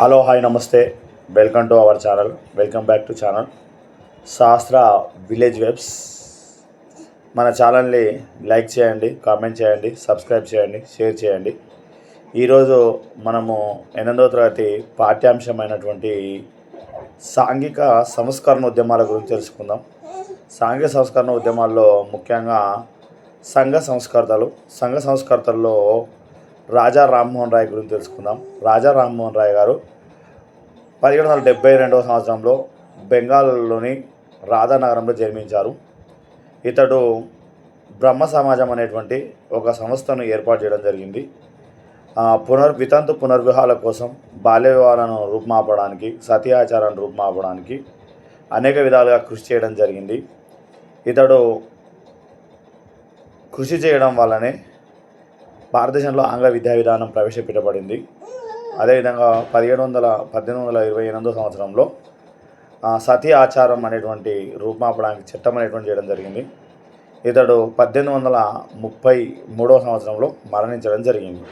Hello hi నమస్తే welcome to our channel welcome back to channel Shastra village vibes మన ఛానల్ని like చేయండి comment చేయండి సబ్స్క్రైబ్ చేయండి షేర్ చేయండి. ఈరోజు మనము ఎనిమిదవ తరగతి పాఠ్యాంశమైనటువంటి సాంఘిక సంస్కరణ ఉద్యమాల గురించి తెలుసుకుందాం. సాంఘిక సంస్కరణ ఉద్యమాల్లో ముఖ్యంగా సంఘ సంస్కర్తలు సంఘ సంస్కర్తల్లో రాజా రామ్మోహన్ రాయ్ గురించి తెలుసుకుందాం. రాజా రామ్మోహన్ రాయ్ గారు పదిహేడు వందల డెబ్బై రెండవ సంవత్సరంలో బెంగాల్లోని రాధానగరంలో జన్మించారు. ఇతడు బ్రహ్మ సమాజం అనేటువంటి ఒక సంస్థను ఏర్పాటు చేయడం జరిగింది. పునర్ వితంతు పునర్వివాహాల కోసం బాల్య వివాహాలను రూపుమాపడానికి సతీ ఆచారాన్ని రూపుమాపడానికి అనేక విధాలుగా కృషి చేయడం జరిగింది. ఇతడు కృషి చేయడం వల్లనే భారతదేశంలో ఆంగ్ల విద్యా విధానం ప్రవేశపెట్టబడింది. అదేవిధంగా పదిహేడు వందల పద్దెనిమిది వందల ఇరవై ఎనిమిదో సంవత్సరంలో సతీ ఆచారం అనేటువంటి రూపుమాపడానికి చట్టం అనేటువంటి చేయడం జరిగింది. ఇతడు పద్దెనిమిది వందల ముప్పై మూడవ సంవత్సరంలో మరణించడం జరిగింది.